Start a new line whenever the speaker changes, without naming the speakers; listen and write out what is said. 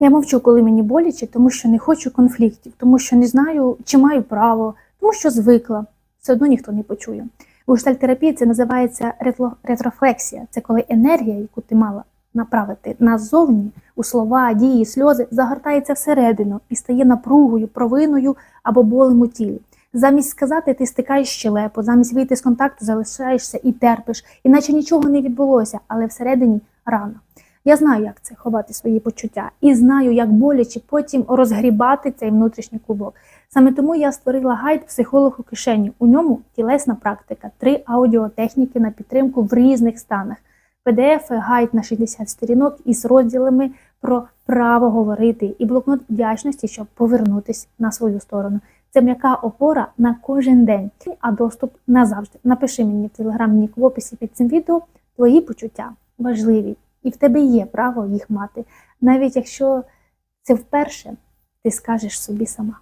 Я мовчу, коли мені боляче, тому що не хочу конфліктів, тому що не знаю, чи маю право, тому що звикла. Все одно ніхто не почує. У гештальтерапії це називається ретрофлексія. Це коли енергія, яку ти мала направити назовні у слова, дії, сльози, загортається всередину і стає напругою, провиною або болем у тілі. Замість сказати, ти стикаєш щелепу, замість вийти з контакту, залишаєшся і терпиш, іначе нічого не відбулося, але всередині рано. Я знаю, як це ховати свої почуття, і знаю, як боляче потім розгрібати цей внутрішній клубок. Саме тому я створила гайд психолог у кишені. У ньому тілесна практика, три аудіотехніки на підтримку в різних станах. PDF, гайд на 60 сторінок із розділами про право говорити і блокнот вдячності, щоб повернутись на свою сторону. Це м'яка опора на кожен день, а доступ назавжди. Напиши мені в телеграм-нік в описі під цим відео. Твої почуття важливі, і в тебе є право їх мати, навіть якщо це вперше ти скажеш собі сама.